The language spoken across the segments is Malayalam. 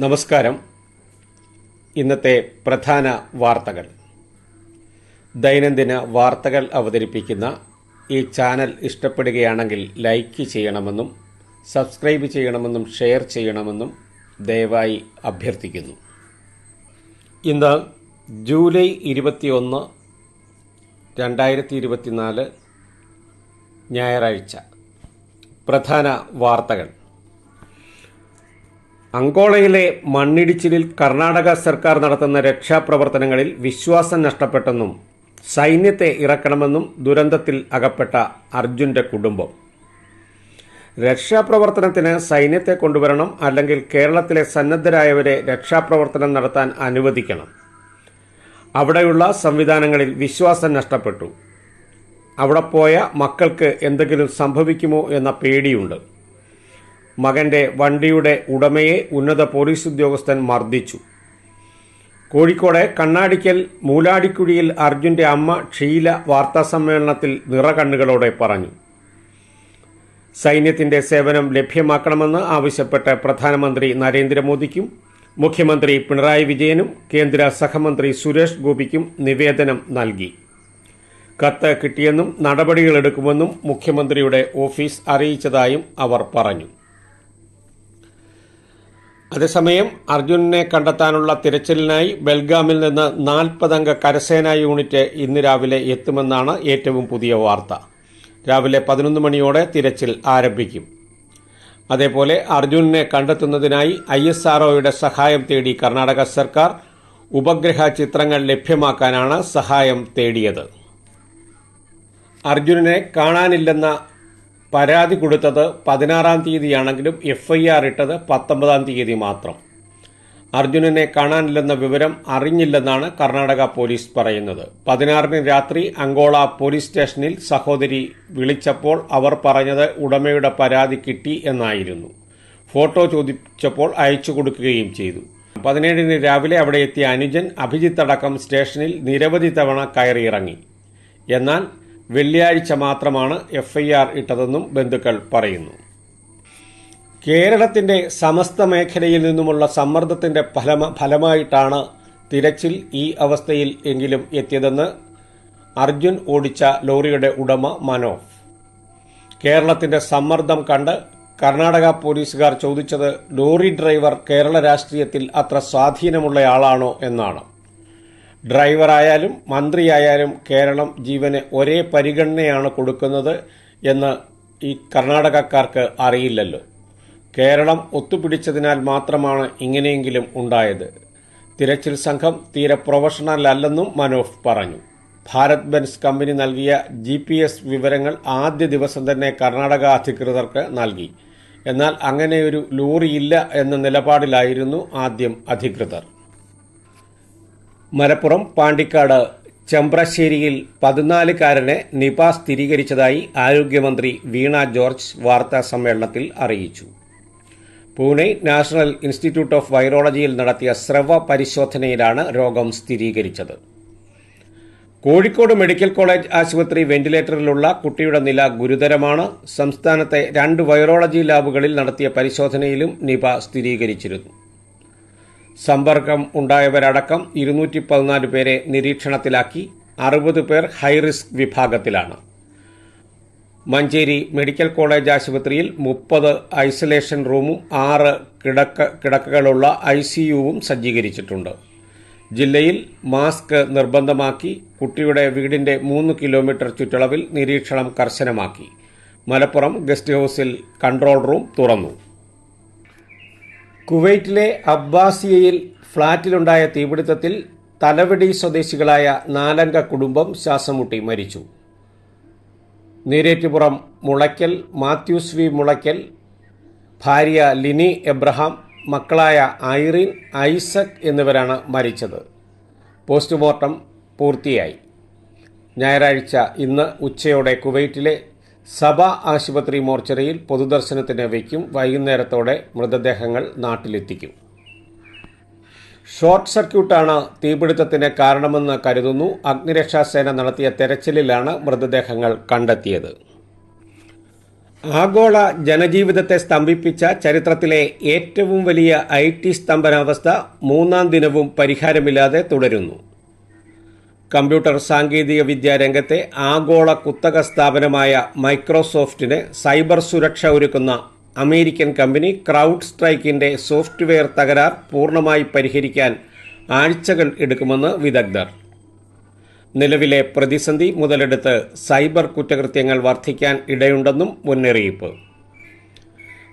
നമസ്കാരം. ഇന്നത്തെ പ്രധാന വാർത്തകൾ. ദൈനംദിന വാർത്തകൾ അവതരിപ്പിക്കുന്ന ഈ ചാനൽ ഇഷ്ടപ്പെടുകയാണെങ്കിൽ ലൈക്ക് ചെയ്യണമെന്നും സബ്സ്ക്രൈബ് ചെയ്യണമെന്നും ഷെയർ ചെയ്യണമെന്നും ദയവായി അഭ്യർത്ഥിക്കുന്നു. ഇന്ന് ജൂലൈ ഇരുപത്തിയൊന്ന് രണ്ടായിരത്തി ഇരുപത്തിനാല് ഞായറാഴ്ച. പ്രധാന വാർത്തകൾ. അങ്കോളയിലെ മണ്ണിടിച്ചിലിൽ കർണാടക സർക്കാർ നടത്തുന്ന രക്ഷാപ്രവർത്തനങ്ങളിൽ വിശ്വാസം നഷ്ടപ്പെട്ടെന്നും സൈന്യത്തെ ഇറക്കണമെന്നും ദുരന്തത്തിൽ അകപ്പെട്ട അർജുന്റെ കുടുംബം. രക്ഷാപ്രവർത്തനത്തിന് സൈന്യത്തെ കൊണ്ടുവരണം അല്ലെങ്കിൽ കേരളത്തിലെ സന്നദ്ധരായവരെ രക്ഷാപ്രവർത്തനം നടത്താൻ അനുവദിക്കണം. അവിടെയുള്ള സംവിധാനങ്ങളിൽ വിശ്വാസം നഷ്ടപ്പെട്ടു. അവിടെ പോയ മക്കൾക്ക് എന്തെങ്കിലും സംഭവിക്കുമോ എന്ന പേടിയുണ്ട്. മകന്റെ വണ്ടിയുടെ ഉടമയെ ഉന്നത പോലീസ് ഉദ്യോഗസ്ഥൻ മർദ്ദിച്ചു. കോഴിക്കോട് കണ്ണാടിക്കൽ മൂലാടിക്കുഴിയിൽ അർജുന്റെ അമ്മ ഷീല വാർത്താസമ്മേളനത്തിൽ നിറകണ്ണുകളോടെ പറഞ്ഞു. സൈന്യത്തിന്റെ സേവനം ലഭ്യമാക്കണമെന്ന് ആവശ്യപ്പെട്ട് പ്രധാനമന്ത്രി നരേന്ദ്രമോദിക്കും മുഖ്യമന്ത്രി പിണറായി വിജയനും കേന്ദ്ര സഹമന്ത്രി സുരേഷ് ഗോപിക്കും നിവേദനം നൽകി. കത്ത് കിട്ടിയെന്നും നടപടികളെടുക്കുമെന്നും മുഖ്യമന്ത്രിയുടെ ഓഫീസ് അറിയിച്ചതായും അവർ പറഞ്ഞു. അതേസമയം അർജുനനെ കണ്ടെത്താനുള്ള തിരച്ചിലിനായി ബൽഗാമിൽ നിന്ന് നാൽപ്പതംഗ കരസേനാ യൂണിറ്റ് ഇന്ന് രാവിലെ എത്തുമെന്നാണ് ഏറ്റവും പുതിയ വാർത്ത. രാവിലെ പതിനൊന്ന് മണിയോടെ തിരച്ചിൽ ആരംഭിക്കും. അതേപോലെ അർജുനനെ കണ്ടെത്തുന്നതിനായി ഐ എസ് ആർഒയുടെ സഹായം തേടി കർണാടക സർക്കാർ ഉപഗ്രഹ ചിത്രങ്ങൾ ലഭ്യമാക്കാനാണ് സഹായം തേടിയത്. അർജുനനെ കാണാനില്ലെന്ന പരാതി കൊടുത്തത് പതിനാറാം തീയതിയാണെങ്കിലും എഫ് ഐ ആർ ഇട്ടത് പത്തൊമ്പതാം തീയതി മാത്രം. അർജുനനെ കാണാനില്ലെന്ന വിവരം അറിഞ്ഞില്ലെന്നാണ് കർണാടക പോലീസ് പറയുന്നത്. പതിനാറിന് രാത്രി അങ്കോള പോലീസ് സ്റ്റേഷനിൽ സഹോദരി വിളിച്ചപ്പോൾ അവർ പറഞ്ഞത് ഉടമയുടെ പരാതി കിട്ടി എന്നായിരുന്നു. ഫോട്ടോ ചോദിച്ചപ്പോൾ അയച്ചു കൊടുക്കുകയും ചെയ്തു. പതിനേഴിന് രാവിലെ അവിടെ എത്തിയ അനുജൻ അഭിജിത്ത് അടക്കം സ്റ്റേഷനിൽ നിരവധി തവണ കയറിയിറങ്ങി. എന്നാൽ വെള്ളിയാഴ്ച മാത്രമാണ് എഫ്ഐആർ ഇട്ടതെന്നും ബന്ധുക്കൾ പറയുന്നു. കേരളത്തിന്റെ സമസ്ത മേഖലയിൽ നിന്നുമുള്ള സമ്മർദ്ദത്തിന്റെ ഫലമ ഫലമായിട്ടാണ് തിരച്ചിൽ ഈ അവസ്ഥയിൽ എങ്കിലും എത്തിയതെന്ന് അർജുൻ ഓടിച്ച ലോറിയുടെ ഉടമ മനോഫ് കേരളത്തിന്റെ സമ്മർദ്ദം കണ്ട് കർണാടക പോലീസുകാർ ചോദിച്ചത് ലോറി ഡ്രൈവർ കേരള രാഷ്ട്രീയത്തിൽ അത്ര സ്വാധീനമുള്ളയാളാണോ എന്നാണ്. ഡ്രൈവറായാലും മന്ത്രിയായാലും കേരളം ജീവന് ഒരേ പരിഗണനയാണ് കൊടുക്കുന്നത് എന്ന് ഈ കർണാടകക്കാർക്ക് അറിയില്ലല്ലോ. കേരളം ഒത്തുപിടിച്ചതിനാൽ മാത്രമാണ് ഇങ്ങനെയെങ്കിലും ഉണ്ടായത്. തിരച്ചിൽ സംഘം തീരെ പ്രൊഫഷണൽ അല്ലെന്നും മനോഫ് പറഞ്ഞു. ഭാരത് ബെൻസ് കമ്പനി നൽകിയ ജി പി എസ് വിവരങ്ങൾ ആദ്യ ദിവസം തന്നെ കർണാടക അധികൃതർക്ക് നൽകി. എന്നാൽ അങ്ങനെയൊരു ലോറിയില്ല എന്ന നിലപാടിലായിരുന്നു ആദ്യം അധികൃതർ. മലപ്പുറം പാണ്ടിക്കാട് ചെമ്പ്രശ്ശേരിയിൽ പതിനാലുകാരനെ നിപ സ്ഥിരീകരിച്ചതായി ആരോഗ്യമന്ത്രി വീണ ജോർജ് വാർത്താ സമ്മേളനത്തിൽ അറിയിച്ചു. പൂനെ നാഷണൽ ഇൻസ്റ്റിറ്റ്യൂട്ട് ഓഫ് വൈറോളജിയിൽ നടത്തിയ സ്രവ പരിശോധനയിലാണ് രോഗം സ്ഥിരീകരിച്ചത്. കോഴിക്കോട് മെഡിക്കൽ കോളേജ് ആശുപത്രി വെന്റിലേറ്ററിലുള്ള കുട്ടിയുടെ നില ഗുരുതരമാണ്. സംസ്ഥാനത്തെ രണ്ട് വൈറോളജി ലാബുകളിൽ നടത്തിയ പരിശോധനയിലും നിപ സ്ഥിരീകരിച്ചിരുന്നു. സമ്പർക്കം ഉണ്ടായവരടക്കം ഇരുന്നൂറ്റി പതിനാല് പേരെ നിരീക്ഷണത്തിലാക്കി അറുപത് പേർ ഹൈറിസ്ക് വിഭാഗത്തിലാണ്. മഞ്ചേരി മെഡിക്കൽ കോളേജ് ആശുപത്രിയിൽ മുപ്പത് ഐസൊലേഷൻ റൂമും ആറ് കിടക്ക കിടക്കകളുള്ള ഐ സിയുവും സജ്ജീകരിച്ചിട്ടുണ്ട്. ജില്ലയിൽ മാസ്ക് നിർബന്ധമാക്കി കുട്ടിയുടെ വീടിന്റെ മൂന്ന് കിലോമീറ്റർ ചുറ്റളവിൽ നിരീക്ഷണം കർശനമാക്കി. മലപ്പുറം ഗസ്റ്റ് ഹൌസിൽ കൺട്രോൾ റൂം തുറന്നു. കുവൈറ്റിലെ അബ്ബാസിയയിൽ ഫ്ളാറ്റിലുണ്ടായ തീപിടുത്തത്തിൽ തലവടി സ്വദേശികളായ നാലംഗ കുടുംബം ശ്വാസമുട്ടി മരിച്ചു. നീരേറ്റുപുറം മുളയ്ക്കൽ മാത്യൂസ് വി മുളയ്ക്കൽ ഭാര്യ ലിനി എബ്രഹാം മക്കളായ ഐറിൻ ഐസക് എന്നിവരാണ് മരിച്ചത്. പോസ്റ്റ്മോർട്ടം പൂർത്തിയായി. ഞായറാഴ്ച ഇന്ന് ഉച്ചയോടെ കുവൈറ്റിലെ സഭ ആശുപത്രി മോർച്ചറിയിൽ പൊതുദർശനത്തിന് വയ്ക്കും. വൈകുന്നേരത്തോടെ മൃതദേഹങ്ങൾ നാട്ടിലെത്തിക്കും. ഷോർട്ട് സർക്യൂട്ടാണ് തീപിടുത്തത്തിന് കാരണമെന്ന് കരുതുന്നു. അഗ്നിരക്ഷാസേന നടത്തിയ തെരച്ചിലിലാണ് മൃതദേഹങ്ങൾ കണ്ടെത്തിയത്. ആഗോള ജനജീവിതത്തെ സ്തംഭിപ്പിച്ച ചരിത്രത്തിലെ ഏറ്റവും വലിയ ഐ ടി സ്തംഭനാവസ്ഥ മൂന്നാം ദിനവും പരിഹാരമില്ലാതെ തുടരുന്നു. കമ്പ്യൂട്ടർ സാങ്കേതിക വിദ്യാ രംഗത്തെ ആഗോള കുത്തക സ്ഥാപനമായ മൈക്രോസോഫ്റ്റിന് സൈബർ സുരക്ഷ ഒരുക്കുന്ന അമേരിക്കൻ കമ്പനി ക്രൗഡ് സ്ട്രൈക്കിന്റെ സോഫ്റ്റ്വെയർ തകരാർ പൂർണമായി പരിഹരിക്കാൻ ആഴ്ചകൾ എടുക്കുമെന്ന് വിദഗ്ധർ. നിലവിലെ പ്രതിസന്ധി മുതലെടുത്ത് സൈബർ കുറ്റകൃത്യങ്ങൾ വർദ്ധിക്കാൻ ഇടയുണ്ടെന്നും മുന്നറിയിപ്പ്.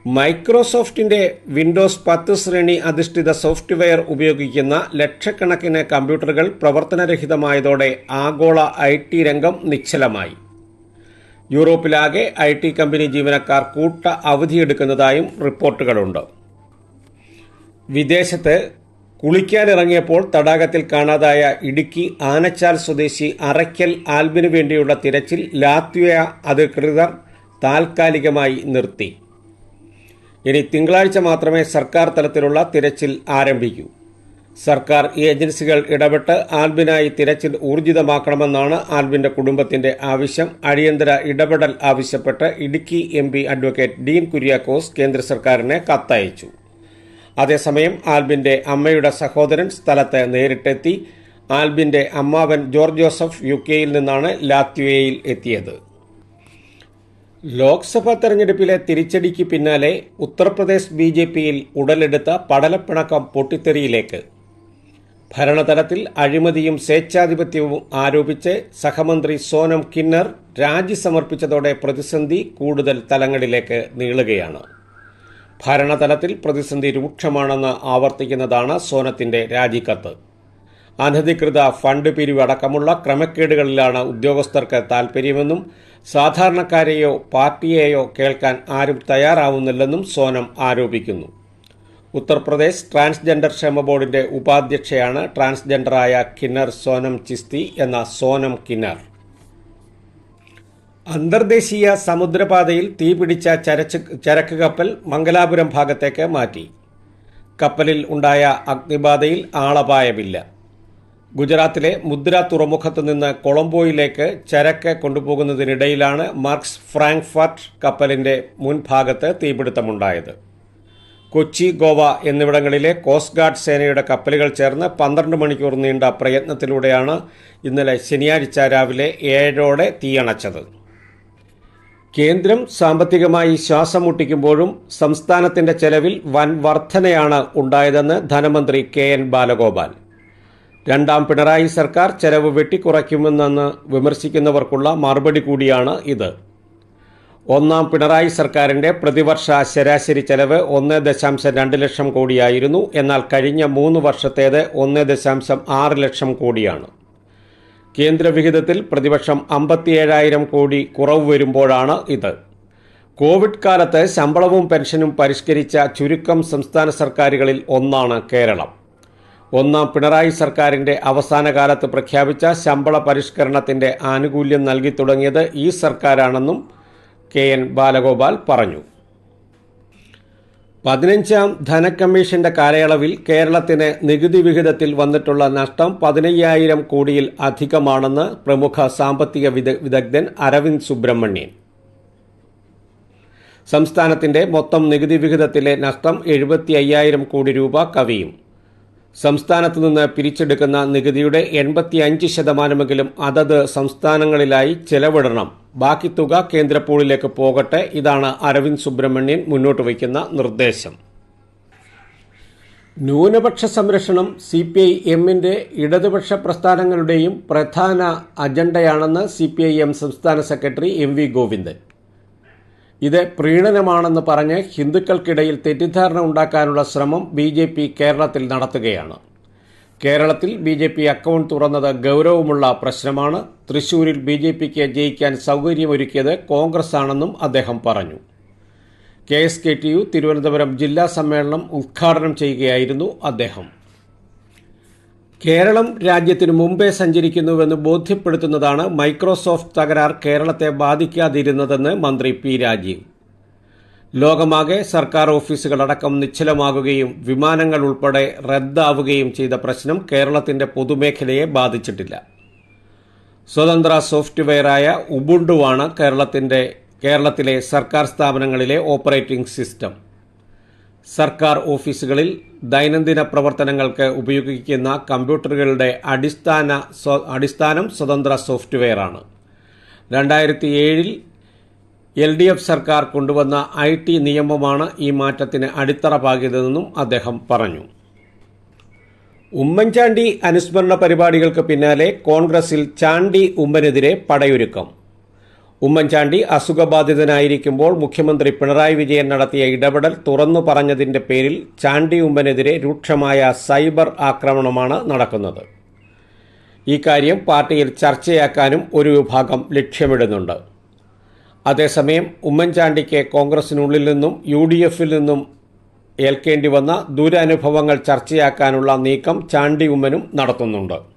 മൈക്രോസോഫ്റ്റിന്റെ വിൻഡോസ് പത്ത് ശ്രേണി അധിഷ്ഠിത സോഫ്റ്റ്വെയർ ഉപയോഗിക്കുന്ന ലക്ഷക്കണക്കിന് കമ്പ്യൂട്ടറുകൾ പ്രവർത്തനരഹിതമായതോടെ ആഗോള ഐ ടി രംഗം നിശ്ചലമായി. യൂറോപ്പിലാകെ ഐ ടി കമ്പനി ജീവനക്കാർ കൂട്ട അവധിയെടുക്കുന്നതായും റിപ്പോർട്ടുകളുണ്ട്. വിദേശത്ത് കുളിക്കാനിറങ്ങിയപ്പോൾ തടാകത്തിൽ കാണാതായ ഇടുക്കി ആനച്ചാൽ സ്വദേശി അറയ്ക്കൽ ആൽബിനു വേണ്ടിയുള്ള തിരച്ചിൽ ലാത്വിയ അധികൃതർ താൽക്കാലികമായി നിർത്തി. ഇനി തിങ്കളാഴ്ച മാത്രമേ സർക്കാർ തലത്തിലുള്ള തിരച്ചിൽ ആരംഭിക്കൂ. സർക്കാർ ഏജൻസികൾ ഇടപെട്ട് ആൽബിനായി തിരച്ചിൽ ഊർജിതമാക്കണമെന്നാണ് ആൽബിന്റെ കുടുംബത്തിന്റെ ആവശ്യം. അടിയന്തര ഇടപെടൽ ആവശ്യപ്പെട്ട് Idukki M P advocate Dean Kuriakose കേന്ദ്ര സർക്കാരിനെ കത്തയച്ചു. അതേസമയം ആൽബിന്റെ അമ്മയുടെ സഹോദരൻ സ്ഥലത്ത് നേരിട്ടെത്തി. ആൽബിന്റെ അമ്മാവൻ ജോർജ് ജോസഫ് യു കെയിൽ നിന്നാണ് ലാത്വയയിൽ എത്തിയത്. ലോക്സഭാ തെരഞ്ഞെടുപ്പിലെ തിരിച്ചടിക്ക് പിന്നാലെ ഉത്തർപ്രദേശ് ബി ജെ പിയിൽ ഉടലെടുത്ത പടലപ്പിണക്കം പൊട്ടിത്തെറിയിലേക്ക്. ഭരണതലത്തിൽ അഴിമതിയും സ്വേച്ഛാധിപത്യവും ആരോപിച്ച് സഹമന്ത്രി സോനം കിന്നർ രാജി സമർപ്പിച്ചതോടെ പ്രതിസന്ധി കൂടുതൽ തലങ്ങളിലേക്ക് നീളുകയാണ്. ഭരണതലത്തിൽ പ്രതിസന്ധി രൂക്ഷമാണെന്ന് ആവർത്തിക്കുന്നതാണ് സോനത്തിന്റെ രാജിക്കത്ത്. അനധികൃത ഫണ്ട് പിരിവ് അടക്കമുള്ള ക്രമക്കേടുകളിലാണ് ഉദ്യോഗസ്ഥർക്ക് താൽപ്പര്യമെന്നും സാധാരണക്കാരെയോ പാർട്ടിയെയോ കേൾക്കാൻ ആരും തയ്യാറാവുന്നില്ലെന്നും സോനം ആരോപിക്കുന്നു. ഉത്തർപ്രദേശ് ട്രാൻസ്ജെൻഡർ ക്ഷേമ ബോർഡിന്റെ ഉപാധ്യക്ഷയാണ് ട്രാൻസ്ജെൻഡറായ കിന്നർ സോനം ചിസ്തി എന്ന സോനം കിന്നർ. അന്തർദേശീയ സമുദ്രപാതയിൽ തീപിടിച്ച ചരക്ക് കപ്പൽ മംഗലാപുരം ഭാഗത്തേക്ക് മാറ്റി. കപ്പലിൽ ഉണ്ടായ അഗ്നിബാധയിൽ ആളപായമില്ല. ഗുജറാത്തിലെ മുദ്ര തുറമുഖത്ത് നിന്ന് കൊളംബോയിലേക്ക് ചരക്ക് കൊണ്ടുപോകുന്നതിനിടയിലാണ് മാർക്സ് ഫ്രാങ്ക്ഫർട്ട് കപ്പലിന്റെ മുൻഭാഗത്ത് തീപിടുത്തമുണ്ടായത്. കൊച്ചി ഗോവ എന്നിവിടങ്ങളിലെ കോസ്റ്റ് ഗാർഡ് സേനയുടെ കപ്പലുകൾ ചേർന്ന് പന്ത്രണ്ട് മണിക്കൂർ നീണ്ട പ്രയത്നത്തിലൂടെയാണ് ഇന്നലെ ശനിയാഴ്ച രാവിലെ ഏഴോടെ തീയണച്ചത്. കേന്ദ്രം സാമ്പത്തികമായി ശ്വാസം മുട്ടിക്കുമ്പോഴും സംസ്ഥാനത്തിന്റെ ചെലവിൽ വൻ വർധനയാണ് ഉണ്ടായതെന്ന് ധനമന്ത്രി കെ എൻ ബാലഗോപാൽ. രണ്ടാം പിണറായി സർക്കാർ ചെലവ് വെട്ടിക്കുറയ്ക്കുമെന്ന് വിമർശിക്കുന്നവർക്കുള്ള മറുപടി കൂടിയാണ് ഇത്. ഒന്നാം പിണറായി സർക്കാരിന്റെ പ്രതിവർഷ ശരാശരി ചെലവ് ഒന്ന് ദശാംശം രണ്ട് ലക്ഷം കോടിയായിരുന്നു. എന്നാൽ കഴിഞ്ഞ മൂന്ന് വർഷത്തേത് ഒന്ന് ദശാംശം ആറ് ലക്ഷം കോടിയാണ്. കേന്ദ്രവിഹിതത്തിൽ പ്രതിപക്ഷം അമ്പത്തിയേഴായിരം കോടി കുറവ് വരുമ്പോഴാണ് ഇത്. കോവിഡ് കാലത്ത് ശമ്പളവും പെൻഷനും പരിഷ്കരിച്ച ചുരുക്കം സംസ്ഥാന സർക്കാരുകളിൽ ഒന്നാണ് കേരളം. ഒന്നാം പിണറായി സർക്കാരിന്റെ അവസാന കാലത്ത് പ്രഖ്യാപിച്ച ശമ്പള പരിഷ്കരണത്തിന്റെ ആനുകൂല്യം നൽകി തുടങ്ങിയത് ഈ സർക്കാരാണെന്നും കെ എൻ ബാലഗോപാൽ പറഞ്ഞു. പതിനഞ്ചാം ധനക്കമ്മീഷന്റെ കാലയളവിൽ കേരളത്തിന് നികുതി വിഹിതത്തിൽ വന്നിട്ടുള്ള നഷ്ടം പതിനയ്യായിരം കോടിയിൽ അധികമാണെന്ന് പ്രമുഖ സാമ്പത്തിക വിദഗ്ധൻ അരവിന്ദ് സുബ്രഹ്മണ്യൻ. സംസ്ഥാനത്തിന്റെ മൊത്തം നികുതി വിഹിതത്തിലെ നഷ്ടം എഴുപത്തി അയ്യായിരം കോടി രൂപ കവിയും. സംസ്ഥാനത്തു നിന്ന് പിരിച്ചെടുക്കുന്ന നികുതിയുടെ എൺപത്തിയഞ്ച് ശതമാനമെങ്കിലും അതത് സംസ്ഥാനങ്ങളിലായി ചെലവിടണം. ബാക്കി തുക കേന്ദ്രപൂളിലേക്ക് പോകട്ടെ ഇതാണ് അരവിന്ദ് സുബ്രഹ്മണ്യൻ മുന്നോട്ട് വയ്ക്കുന്ന നിർദ്ദേശം. ന്യൂനപക്ഷ സംരക്ഷണം സി പി ഐ എമ്മിന്റെ ഇടതുപക്ഷ പ്രസ്ഥാനങ്ങളുടെയും പ്രധാന അജണ്ടയാണെന്ന് സി പി ഐ എം സംസ്ഥാന സെക്രട്ടറി എം വി ഗോവിന്ദൻ. ഇത് പ്രീണനമാണെന്ന് പറഞ്ഞ് ഹിന്ദുക്കൾക്കിടയിൽ തെറ്റിദ്ധാരണ ഉണ്ടാക്കാനുള്ള ശ്രമം ബി ജെ പി കേരളത്തിൽ നടത്തുകയാണ്. കേരളത്തിൽ ബി ജെ പി അക്കൗണ്ട് തുറന്നത് ഗൗരവമുള്ള പ്രശ്നമാണ്. തൃശൂരിൽ ബി ജെ പിക്ക് ജയിക്കാൻ സൗകര്യമൊരുക്കിയത് കോൺഗ്രസ് ആണെന്നും അദ്ദേഹം പറഞ്ഞു. K S K T U Thiruvananthapuram ജില്ലാ സമ്മേളനം ഉദ്ഘാടനം ചെയ്യുകയായിരുന്നു അദ്ദേഹം. കേരളം രാജ്യത്തിന് മുമ്പേ സഞ്ചരിക്കുന്നുവെന്ന് ബോധ്യപ്പെടുത്തുന്നതാണ് മൈക്രോസോഫ്റ്റ് തകരാർ കേരളത്തെ ബാധിക്കാതിരുന്നതെന്ന് മന്ത്രി പി രാജീവ്. ലോകമാകെ സർക്കാർ ഓഫീസുകളടക്കം നിശ്ചലമാകുകയും വിമാനങ്ങൾ ഉൾപ്പെടെ റദ്ദാവുകയും ചെയ്ത പ്രശ്നം കേരളത്തിന്റെ പൊതുമേഖലയെ ബാധിച്ചിട്ടില്ല. സ്വതന്ത്ര സോഫ്റ്റ്വെയറായ ഉബുണ്ടുവാണ് കേരളത്തിന്റെ കേരളത്തിലെ സർക്കാർ സ്ഥാപനങ്ങളിലെ ഓപ്പറേറ്റിംഗ് സിസ്റ്റം. സർക്കാർ ഓഫീസുകളിൽ ദൈനംദിന പ്രവർത്തനങ്ങൾക്ക് ഉപയോഗിക്കുന്ന കമ്പ്യൂട്ടറുകളുടെ അടിസ്ഥാന അടിസ്ഥാനം സ്വതന്ത്ര സോഫ്റ്റ്വെയറാണ്. രണ്ടായിരത്തി ഏഴിൽ എൽ ഡി എഫ് സർക്കാർ കൊണ്ടുവന്ന ഐ ടി നിയമമാണ് ഈ മാറ്റത്തിന് അടിത്തറ പാകിയതെന്നും അദ്ദേഹം പറഞ്ഞു. ഉമ്മൻചാണ്ടി അനുസ്മരണ പരിപാടികൾക്ക് പിന്നാലെ കോൺഗ്രസിൽ ചാണ്ടി ഉമ്മനെതിരെ പടയൊരുക്കം. ഉമ്മൻചാണ്ടി അസുഖബാധിതനായിരിക്കുമ്പോൾ മുഖ്യമന്ത്രി പിണറായി വിജയൻ നടത്തിയ ഇടപെടൽ തുറന്നു പറഞ്ഞതിന്റെ പേരിൽ ചാണ്ടി ഉമ്മനെതിരെ രൂക്ഷമായ സൈബർ ആക്രമണമാണ് നടക്കുന്നത്. ഈ കാര്യം പാർട്ടിയിൽ ചർച്ചയാക്കാനും ഒരു വിഭാഗം ലക്ഷ്യമിടുന്നുണ്ട്. അതേസമയം ഉമ്മൻചാണ്ടിക്ക് കോൺഗ്രസിനുള്ളിൽ നിന്നും യു ഡി എഫിൽ നിന്നും ഏൽക്കേണ്ടി വന്ന ദുരനുഭവങ്ങൾ ചർച്ചയാക്കാനുള്ള നീക്കം ചാണ്ടി ഉമ്മനും നടത്തുന്നുണ്ട്.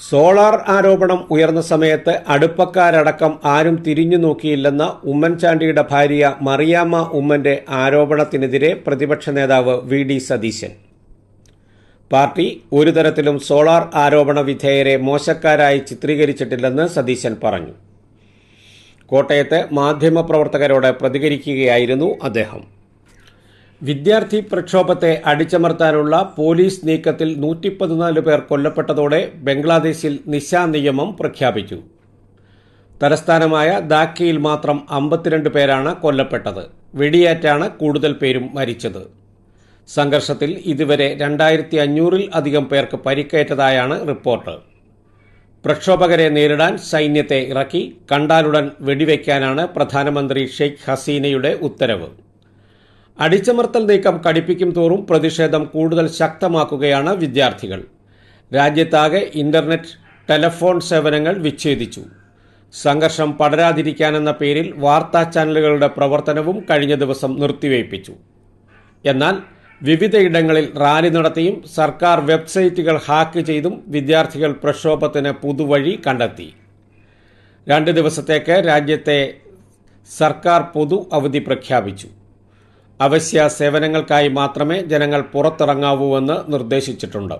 സോളാർ ആരോപണം ഉയർന്ന സമയത്ത് അടുപ്പക്കാരടക്കം ആരും തിരിഞ്ഞു നോക്കിയില്ലെന്ന ഉമ്മൻചാണ്ടിയുടെ ഭാര്യ മറിയാമ്മ ഉമ്മന്റെ ആരോപണത്തിനെതിരെ പ്രതിപക്ഷ നേതാവ് വി ഡി സതീശൻ. പാർട്ടി ഒരു തരത്തിലും സോളാർ ആരോപണ വിധേയരെ മോശക്കാരായി ചിത്രീകരിച്ചിട്ടില്ലെന്ന് സതീശൻ പറഞ്ഞു. കോട്ടയത്ത് മാധ്യമപ്രവർത്തകരോട് പ്രതികരിക്കുകയായിരുന്നു അദ്ദേഹം. വിദ്യാർത്ഥി പ്രക്ഷോഭത്തെ അടിച്ചമർത്താനുള്ള പോലീസ് നീക്കത്തിൽ നൂറ്റി പതിനാല് പേർ കൊല്ലപ്പെട്ടതോടെ ബംഗ്ലാദേശിൽ നിശാ നിയമം പ്രഖ്യാപിച്ചു. തലസ്ഥാനമായ ധാക്കയിൽ മാത്രം അമ്പത്തിരണ്ട് പേരാണ് കൊല്ലപ്പെട്ടത്. വെടിയേറ്റാണ് കൂടുതൽ പേരും മരിച്ചത്. സംഘർഷത്തിൽ ഇതുവരെ രണ്ടായിരത്തി അഞ്ഞൂറിൽ അധികം പേർക്ക് പരിക്കേറ്റതായാണ് റിപ്പോർട്ട്. പ്രക്ഷോഭകരെ നേരിടാൻ സൈന്യത്തെ ഇറക്കി കണ്ടാലുടൻ വെടിവെക്കാനാണ് പ്രധാനമന്ത്രി ഷെയ്ഖ് ഹസീനയുടെ ഉത്തരവ്. അടിച്ചമർത്തൽ നീക്കം കടുപ്പിക്കും തോറും പ്രതിഷേധം കൂടുതൽ ശക്തമാക്കുകയാണ് വിദ്യാർത്ഥികൾ. രാജ്യത്താകെ ഇന്റർനെറ്റ് ടെലഫോൺ സേവനങ്ങൾ വിച്ഛേദിച്ചു. സംഘർഷം പടരാതിരിക്കാനെന്ന പേരിൽ വാർത്താ ചാനലുകളുടെ പ്രവർത്തനവും കഴിഞ്ഞ ദിവസം നിർത്തിവയ്പ്പിച്ചു. എന്നാൽ വിവിധയിടങ്ങളിൽ റാലി നടത്തിയും സർക്കാർ വെബ്സൈറ്റുകൾ ഹാക്ക് ചെയ്തും വിദ്യാർത്ഥികൾ പ്രക്ഷോഭത്തിന് പുതുവഴി കണ്ടെത്തി. രണ്ട് ദിവസത്തേക്ക് രാജ്യത്തെ സർക്കാർ പൊതു അവധി പ്രഖ്യാപിച്ചു. അവശ്യ സേവനങ്ങൾക്കായി മാത്രമേ ജനങ്ങൾ പുറത്തിറങ്ങാവൂവെന്ന് നിർദ്ദേശിച്ചിട്ടുണ്ട്.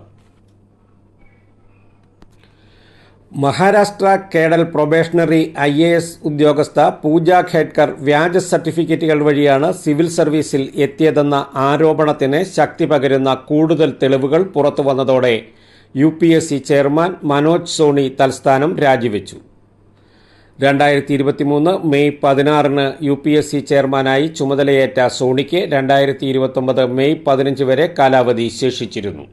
Maharashtra cadre probationary I A S ഉദ്യോഗസ്ഥ പൂജ ഖേഡ്കർ വ്യാജ സർട്ടിഫിക്കറ്റുകൾ വഴിയാണ് സിവിൽ സർവീസിൽ എത്തിയതെന്ന ആരോപണത്തിന് ശക്തി പകരുന്ന കൂടുതൽ തെളിവുകൾ പുറത്തുവന്നതോടെ U P S C chairman Manoj Soni തൽസ്ഥാനം രാജിവെച്ചു. രണ്ടായിരത്തി ഇരുപത്തിമൂന്ന് മെയ് പതിനാറിന് യു പി എസ് സി ചെയർമാനായി ചുമതലയേറ്റ സോണിക്ക് രണ്ടായിരത്തി ഇരുപത്തൊമ്പത് മെയ് പതിനഞ്ച് വരെ കാലാവധി ശേഷിച്ചിരുന്നു.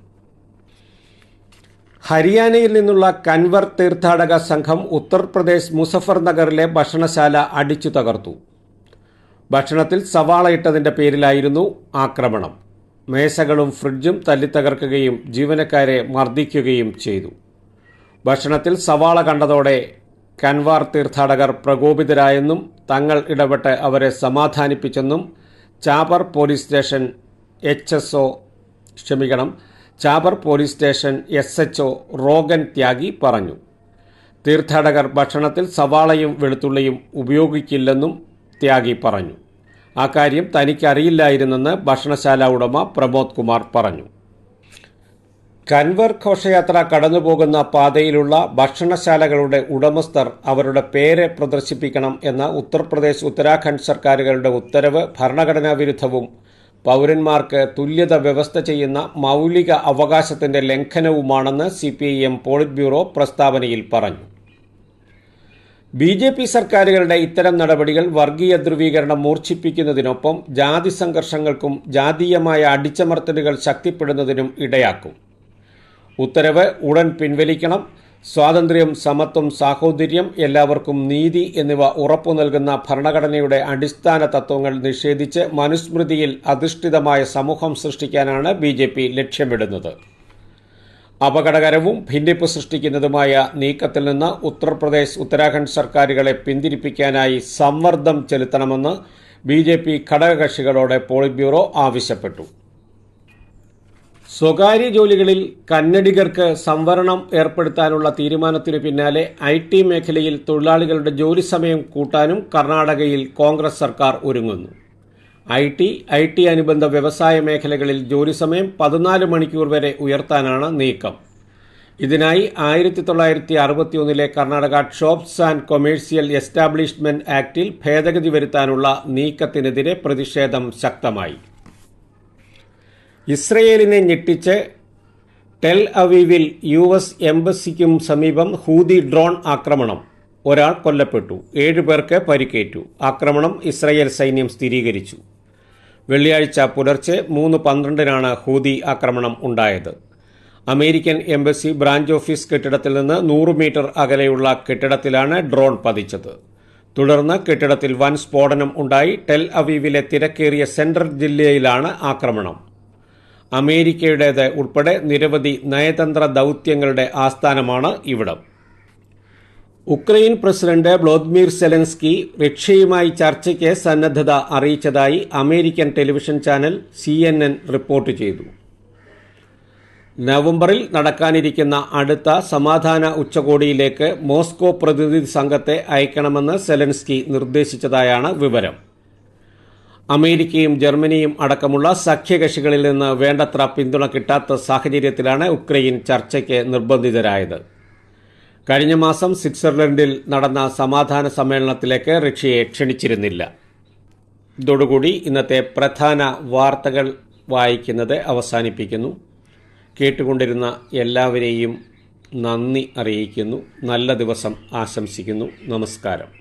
ഹരിയാനയിൽ നിന്നുള്ള കൻവർ തീർത്ഥാടക സംഘം ഉത്തർപ്രദേശ് മുസഫർ നഗറിലെ ഭക്ഷണശാല അടിച്ചു തകർത്തു. ഭക്ഷണത്തിൽ സവാള ഇട്ടതിന്റെ പേരിലായിരുന്നു ആക്രമണം. മേശകളും ഫ്രിഡ്ജും തല്ലിത്തകർക്കുകയും ജീവനക്കാരെ മർദ്ദിക്കുകയും ചെയ്തു. ഭക്ഷണത്തിൽ സവാള കണ്ടതോടെ കൻവാർ തീർത്ഥാടകർ പ്രകോപിതരായെന്നും തങ്ങൾ ഇടപെട്ട് അവരെ സമാധാനിപ്പിച്ചെന്നും Chhapar police station H S O ക്ഷമിക്കണം Chhapar police station S H O Rogan Tyagi പറഞ്ഞു. തീർത്ഥാടകർ ഭക്ഷണത്തിൽ സവാളയും വെളുത്തുള്ളിയും ഉപയോഗിക്കില്ലെന്നും ത്യാഗി പറഞ്ഞു. ആ കാര്യം തനിക്കറിയില്ലായിരുന്നെന്ന് ഭക്ഷണശാല ഉടമ പ്രമോദ് കുമാർ പറഞ്ഞു. കൻവർ ഘോഷയാത്ര കടന്നുപോകുന്ന പാതയിലുള്ള ഭക്ഷണശാലകളുടെ ഉടമസ്ഥർ അവരുടെ പേര് പ്രദർശിപ്പിക്കണം എന്ന ഉത്തർപ്രദേശ് ഉത്തരാഖണ്ഡ് സർക്കാരുകളുടെ ഉത്തരവ് ഭരണഘടനാ വിരുദ്ധവും. പൗരന്മാർക്ക് തുല്യത വ്യവസ്ഥ ചെയ്യുന്ന മൗലിക അവകാശത്തിന്റെ ലംഘനവുമാണെന്ന് C P I M polit bureau പ്രസ്താവനയിൽ പറഞ്ഞു. ബി ജെ പി സർക്കാരുകളുടെ ഇത്തരം നടപടികൾ വർഗീയ ധ്രുവീകരണം മൂർച്ഛിപ്പിക്കുന്നതിനൊപ്പം ജാതി സംഘർഷങ്ങൾക്കും ജാതീയമായ അടിച്ചമർത്തലുകൾ ശക്തിപ്പെടുന്നതിനും ഇടയാക്കും. ഉത്തരവ് ഉടൻ പിൻവലിക്കണം. സ്വാതന്ത്ര്യം സമത്വം സാഹോദര്യം എല്ലാവർക്കും നീതി എന്നിവ ഉറപ്പു നൽകുന്ന ഭരണഘടനയുടെ അടിസ്ഥാന തത്വങ്ങൾ നിഷേധിച്ച് മനുസ്മൃതിയിൽ അധിഷ്ഠിതമായ സമൂഹം സൃഷ്ടിക്കാനാണ് ബി ജെ പി ലക്ഷ്യമിടുന്നത്. അപകടകരവും ഭിന്നിപ്പ് സൃഷ്ടിക്കുന്നതുമായ നീക്കത്തിൽ നിന്ന് ഉത്തർപ്രദേശ് ഉത്തരാഖണ്ഡ് സർക്കാരുകളെ പിന്തിരിപ്പിക്കാനായി സമ്മർദ്ദം ചെലുത്തണമെന്ന് ബി ജെ പി ഘടകകക്ഷികളോട് പോളിറ്റ് ബ്യൂറോ ആവശ്യപ്പെട്ടു. സ്വകാര്യ ജോലികളിൽ കന്നഡികർക്ക് സംവരണം ഏർപ്പെടുത്താനുള്ള തീരുമാനത്തിനു പിന്നാലെ ഐ ടി മേഖലയിൽ തൊഴിലാളികളുടെ ജോലി സമയം കൂട്ടാനും കർണാടകയിൽ കോൺഗ്രസ് സർക്കാർ ഒരുങ്ങുന്നു. ഐ ടി ഐ ടി അനുബന്ധ വ്യവസായ മേഖലകളിൽ ജോലി സമയം പതിനാല് മണിക്കൂർ വരെ ഉയർത്താനാണ് നീക്കം. ഇതിനായി ആയിരത്തി തൊള്ളായിരത്തി അറുപത്തി ഒന്നിലെ Karnataka shops and commercial establishment ആക്ടിൽ ഭേദഗതി വരുത്താനുള്ള നീക്കത്തിനെതിരെ പ്രതിഷേധം ശക്തമായി. ഇസ്രയേലിനെ ഞെട്ടിച്ച് ടെൽ അവീവിൽ യു എസ് എംബസിക്കും സമീപം ഹൂതി ഡ്രോൺ ആക്രമണം. ഒരാൾ കൊല്ലപ്പെട്ടു. ഏഴുപേർക്ക് പരിക്കേറ്റു. ആക്രമണം ഇസ്രയേൽ സൈന്യം സ്ഥിരീകരിച്ചു. വെള്ളിയാഴ്ച പുലർച്ചെ മൂന്ന് പന്ത്രണ്ടിനാണ് ഹൂതി ആക്രമണം ഉണ്ടായത്. അമേരിക്കൻ എംബസി ബ്രാഞ്ച് ഓഫീസ് കെട്ടിടത്തിൽ നിന്ന് നൂറ് മീറ്റർ അകലെയുള്ള കെട്ടിടത്തിലാണ് ഡ്രോൺ പതിച്ചത്. തുടർന്ന് കെട്ടിടത്തിൽ വൻ സ്ഫോടനം ഉണ്ടായി. ടെൽ അവീവിലെ തിരക്കേറിയ സെൻട്രൽ ജില്ലയിലാണ് ആക്രമണം. അമേരിക്കയുടേത് ഉൾപ്പെടെ നിരവധി നയതന്ത്ര ദൗത്യങ്ങളുടെ ആസ്ഥാനമാണ് ഇവിടം. ഉക്രൈൻ പ്രസിഡന്റ് വ്ളോദിമിർ സെലൻസ്കി റഷ്യയുമായി ചർച്ചയ്ക്ക് സന്നദ്ധത അറിയിച്ചതായി American television channel C report ചെയ്തു. നവംബറിൽ നടക്കാനിരിക്കുന്ന അടുത്ത സമാധാന ഉച്ചകോടിയിലേക്ക് മോസ്കോ പ്രതിനിധി സംഘത്തെ അയക്കണമെന്ന് സെലൻസ്കി നിർദ്ദേശിച്ചതായാണ് വിവരം. അമേരിക്കയും ജർമ്മനിയും അടക്കമുള്ള സഖ്യകക്ഷികളിൽ നിന്ന് വേണ്ടത്ര പിന്തുണ കിട്ടാത്ത സാഹചര്യത്തിലാണ് ഉക്രൈൻ ചർച്ചയ്ക്ക് നിർബന്ധിതരായത്. കഴിഞ്ഞ മാസം സ്വിറ്റ്സർലൻഡിൽ നടന്ന സമാധാന സമ്മേളനത്തിലേക്ക് റഷ്യയെ ക്ഷണിച്ചിരുന്നില്ല. ഇതോടുകൂടി ഇന്നത്തെ പ്രധാന വാർത്തകൾ വായിക്കുന്നത് അവസാനിപ്പിക്കുന്നു. കേട്ടുകൊണ്ടിരുന്ന എല്ലാവരെയും നന്ദി അറിയിക്കുന്നു. നല്ല ദിവസം ആശംസിക്കുന്നു. നമസ്കാരം.